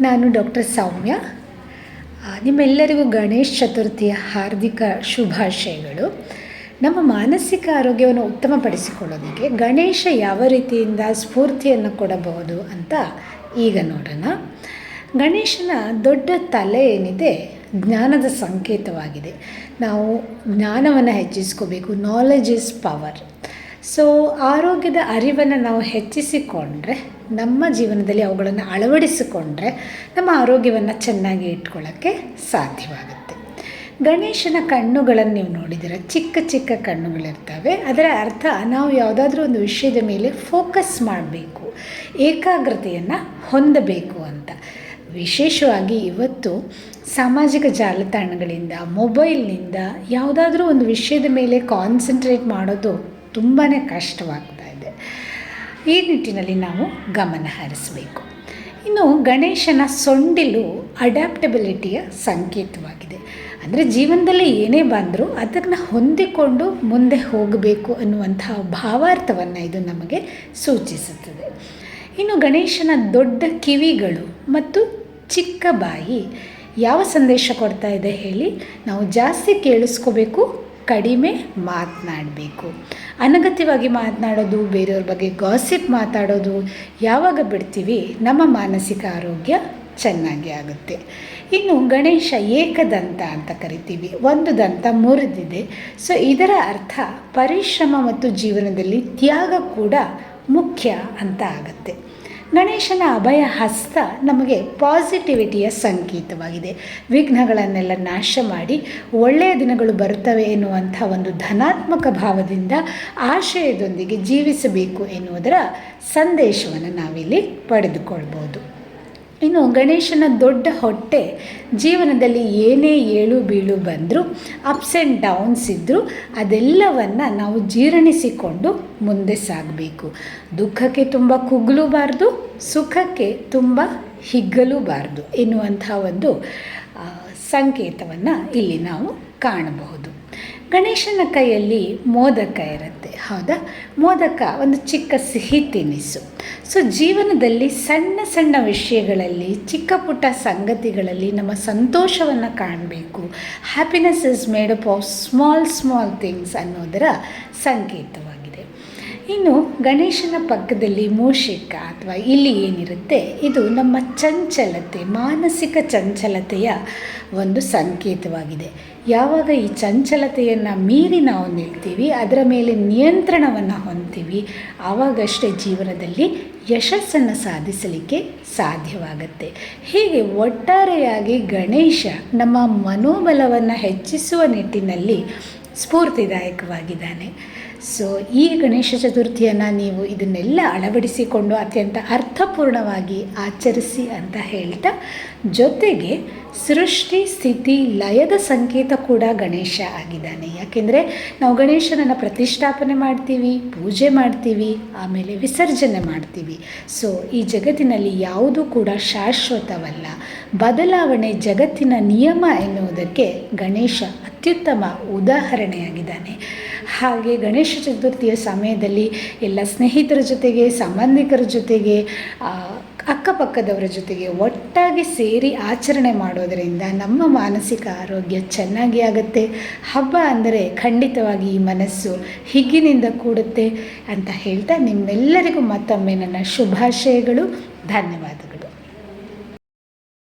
ನಾನು ಡಾಕ್ಟರ್ ಸೌಮ್ಯ. ನಿಮ್ಮೆಲ್ಲರಿಗೂ ಗಣೇಶ ಚತುರ್ಥಿಯ ಹಾರ್ದಿಕ ಶುಭಾಶಯಗಳು. ನಮ್ಮ ಮಾನಸಿಕ ಆರೋಗ್ಯವನ್ನು ಉತ್ತಮಪಡಿಸಿಕೊಳ್ಳೋದಕ್ಕೆ ಗಣೇಶ ಯಾವ ರೀತಿಯಿಂದ ಸ್ಫೂರ್ತಿಯನ್ನು ಕೊಡಬಹುದು ಅಂತ ಈಗ ನೋಡೋಣ. ಗಣೇಶನ ದೊಡ್ಡ ತಲೆ ಏನಿದೆ, ಜ್ಞಾನದ ಸಂಕೇತವಾಗಿದೆ. ನಾವು ಜ್ಞಾನವನ್ನು ಹೆಚ್ಚಿಸ್ಕೋಬೇಕು ನಾಲೆಜ್ ಇಸ್ ಪವರ್ ಸೊ ಆರೋಗ್ಯದ ಅರಿವನ್ನು ನಾವು ಹೆಚ್ಚಿಸಿಕೊಂಡ್ರೆ, ನಮ್ಮ ಜೀವನದಲ್ಲಿ ಅವುಗಳನ್ನು ಅಳವಡಿಸಿಕೊಂಡ್ರೆ, ನಮ್ಮ ಆರೋಗ್ಯವನ್ನು ಚೆನ್ನಾಗಿ ಇಟ್ಕೊಳ್ಳೋಕ್ಕೆ ಸಾಧ್ಯವಾಗುತ್ತೆ. ಗಣೇಶನ ಕಣ್ಣುಗಳನ್ನು ನೀವು ನೋಡಿದರೆ ಚಿಕ್ಕ ಚಿಕ್ಕ ಕಣ್ಣುಗಳಿರ್ತವೆ. ಅದರ ಅರ್ಥ ನಾವು ಯಾವುದಾದ್ರೂ ಒಂದು ವಿಷಯದ ಮೇಲೆ ಫೋಕಸ್ ಮಾಡಬೇಕು. ಏಕಾಗ್ರತೆಯನ್ನು ಹೊಂದಬೇಕು ಅಂತ. ವಿಶೇಷವಾಗಿ ಇವತ್ತು ಸಾಮಾಜಿಕ ಜಾಲತಾಣಗಳಿಂದ ಮೊಬೈಲ್ನಿಂದ ಯಾವುದಾದ್ರೂ ಒಂದು ವಿಷಯದ ಮೇಲೆ ಕಾನ್ಸಂಟ್ರೇಟ್ ಮಾಡೋದು ತುಂಬಾ ಕಷ್ಟವಾಗ್ತಾ ಇದೆ. ಈ ನಿಟ್ಟಿನಲ್ಲಿ ನಾವು ಗಮನ ಹರಿಸಬೇಕು. ಇನ್ನು ಗಣೇಶನ ಸೊಂಡಿಲು ಅಡ್ಯಾಪ್ಟಬಿಲಿಟಿಯ ಸಂಕೇತವಾಗಿದೆ. ಅಂದರೆ ಜೀವನದಲ್ಲಿ ಏನೇ ಬಂದರೂ ಅದನ್ನು ಹೊಂದಿಕೊಂಡು ಮುಂದೆ ಹೋಗಬೇಕು ಅನ್ನುವಂತಹ ಭಾವಾರ್ಥವನ್ನು ಇದು ನಮಗೆ ಸೂಚಿಸುತ್ತದೆ. ಇನ್ನು ಗಣೇಶನ ದೊಡ್ಡ ಕಿವಿಗಳು ಮತ್ತು ಚಿಕ್ಕ ಬಾಯಿ ಯಾವ ಸಂದೇಶ ಕೊಡ್ತಾ ಇದೆ ಹೇಳಿ ನಾವು ಜಾಸ್ತಿ ಕೇಳಿಸ್ಕೋಬೇಕು. ಕಡಿಮೆ ಮಾತನಾಡಬೇಕು. ಅನಗತ್ಯವಾಗಿ ಮಾತನಾಡೋದು, ಬೇರೆಯವ್ರ ಬಗ್ಗೆ ಗಾಸಿಪ್ ಮಾತಾಡೋದು, ಯಾವಾಗ ಬಿಡ್ತೀವಿ? ನಮ್ಮ ಮಾನಸಿಕ ಆರೋಗ್ಯ ಚೆನ್ನಾಗಿ ಆಗುತ್ತೆ. ಇನ್ನು ಗಣೇಶ ಏಕದಂತ ಅಂತ ಕರಿತೀವಿ. ಒಂದು ದಂತ, ಮುರಿದಿದೆ. ಸೊ ಇದರ ಅರ್ಥ ಪರಿಶ್ರಮ ಮತ್ತು ಜೀವನದಲ್ಲಿ ತ್ಯಾಗ ಕೂಡ ಮುಖ್ಯ ಅಂತ ಆಗುತ್ತೆ. ಗಣೇಶನ ಅಭಯ ಹಸ್ತ ನಮಗೆ ಪಾಸಿಟಿವಿಟಿಯ ಸಂಕೇತವಾಗಿದೆ. ವಿಘ್ನಗಳನ್ನೆಲ್ಲ ನಾಶ ಮಾಡಿ ಒಳ್ಳೆಯ ದಿನಗಳು ಬರುತ್ತವೆ ಎನ್ನುವಂಥ ಒಂದು ಧನಾತ್ಮಕ ಭಾವದಿಂದ ಆಶಯದೊಂದಿಗೆ ಜೀವಿಸಬೇಕು ಎನ್ನುವುದರ ಸಂದೇಶವನ್ನು ನಾವಿಲ್ಲಿ ಪಡೆದುಕೊಳ್ಬೋದು. ಇನ್ನು ಗಣೇಶನ ದೊಡ್ಡ ಹೊಟ್ಟೆ ಜೀವನದಲ್ಲಿ ಏನೇ ಏಳು ಬೀಳು ಬಂದರೂ ಅಪ್ಸ್ ಆ್ಯಂಡ್ ಡೌನ್ಸ್ ಇದ್ದರೂ ಅದೆಲ್ಲವನ್ನು ನಾವು ಜೀರ್ಣಿಸಿಕೊಂಡು ಮುಂದೆ ಸಾಗಬೇಕು. ದುಃಖಕ್ಕೆ ತುಂಬ ಕುಗ್ಲೂಬಾರ್ದು, ಸುಖಕ್ಕೆ ತುಂಬ ಹಿಗ್ಗಲೂಬಾರ್ದು ಎನ್ನುವಂಥ ಒಂದು ಸಂಕೇತವನ್ನು ಇಲ್ಲಿ ನಾವು ಕಾಣಬಹುದು. ಗಣೇಶನ ಕೈಯಲ್ಲಿ ಮೋದಕ ಇರುತ್ತೆ, ಹೌದಾ? ಮೋದಕ ಒಂದು ಚಿಕ್ಕ ಸಿಹಿ ತಿನಿಸು. ಸೊ ಜೀವನದಲ್ಲಿ ಸಣ್ಣ ಸಣ್ಣ ವಿಷಯಗಳಲ್ಲಿ, ಚಿಕ್ಕ ಪುಟ್ಟ ಸಂಗತಿಗಳಲ್ಲಿ ನಮ್ಮ ಸಂತೋಷವನ್ನು ಕಾಣಬೇಕು. Happiness is made up of small small things ಅನ್ನೋದರ ಸಂಕೇತವಾಗಿದೆ ಇನ್ನು ಗಣೇಶನ ಪಕ್ಕದಲ್ಲಿ ಮೂಷಿಕ ಅಥವಾ ಇಲ್ಲಿ ಏನಿರುತ್ತೆ, ಇದು ನಮ್ಮ ಚಂಚಲತೆ, ಮಾನಸಿಕ ಚಂಚಲತೆಯ ಒಂದು ಸಂಕೇತವಾಗಿದೆ. ಯಾವಾಗ ಈ ಚಂಚಲತೆಯನ್ನು ಮೀರಿ ನಾವು ನಿಲ್ತೀವಿ, ಅದರ ಮೇಲೆ ನಿಯಂತ್ರಣವನ್ನು ಹೊಂದ್ತೀವಿ, ಆವಾಗಷ್ಟೇ ಜೀವನದಲ್ಲಿ ಯಶಸ್ಸನ್ನು ಸಾಧಿಸಲಿಕ್ಕೆ ಸಾಧ್ಯವಾಗುತ್ತೆ. ಹೀಗೆ ಒಟ್ಟಾರೆಯಾಗಿ ಗಣೇಶ ನಮ್ಮ ಮನೋಬಲವನ್ನು ಹೆಚ್ಚಿಸುವ ನಿಟ್ಟಿನಲ್ಲಿ ಸ್ಫೂರ್ತಿದಾಯಕವಾಗಿದ್ದಾನೆ. ಸೊ ಈ ಗಣೇಶ ಚತುರ್ಥಿಯನ್ನು ನೀವು ಇದನ್ನೆಲ್ಲ ಅಳವಡಿಸಿಕೊಂಡು ಅತ್ಯಂತ ಅರ್ಥಪೂರ್ಣವಾಗಿ ಆಚರಿಸಿ ಅಂತ ಹೇಳ್ತಾ, ಜೊತೆಗೆ ಸೃಷ್ಟಿ, ಸ್ಥಿತಿ, ಲಯದ ಸಂಕೇತ ಕೂಡ ಗಣೇಶ ಆಗಿದ್ದಾನೆ. ಯಾಕೆಂದರೆ ನಾವು ಗಣೇಶನನ್ನು ಪ್ರತಿಷ್ಠಾಪನೆ ಮಾಡ್ತೀವಿ, ಪೂಜೆ ಮಾಡ್ತೀವಿ, ಆಮೇಲೆ ವಿಸರ್ಜನೆ ಮಾಡ್ತೀವಿ. ಸೊ ಈ ಜಗತ್ತಿನಲ್ಲಿ ಯಾವುದೂ ಕೂಡ ಶಾಶ್ವತವಲ್ಲ. ಬದಲಾವಣೆ ಜಗತ್ತಿನ ನಿಯಮ ಎನ್ನುವುದಕ್ಕೆ ಗಣೇಶ ಅತ್ಯುತ್ತಮ ಉದಾಹರಣೆಯಾಗಿದ್ದಾನೆ. ಹಾಗೆ ಗಣೇಶ ಚತುರ್ಥಿಯ ಸಮಯದಲ್ಲಿ ಎಲ್ಲ ಸ್ನೇಹಿತರ ಜೊತೆಗೆ, ಸಂಬಂಧಿಕರ ಜೊತೆಗೆ ಅಕ್ಕಪಕ್ಕದವರ ಜೊತೆಗೆ ಒಟ್ಟಾಗಿ ಸೇರಿ ಆಚರಣೆ ಮಾಡೋದರಿಂದ ನಮ್ಮ ಮಾನಸಿಕ ಆರೋಗ್ಯ ಚೆನ್ನಾಗಿ ಆಗುತ್ತೆ. ಹಬ್ಬ ಅಂದರೆ ಖಂಡಿತವಾಗಿ ಈ ಮನಸ್ಸು ಹಿಗ್ಗಿನಿಂದ ಕೂಡುತ್ತೆ ಅಂತ ಹೇಳ್ತಾ ನಿಮ್ಮೆಲ್ಲರಿಗೂ ಮತ್ತೊಮ್ಮೆ ನನ್ನ ಶುಭಾಶಯಗಳು. ಧನ್ಯವಾದಗಳು.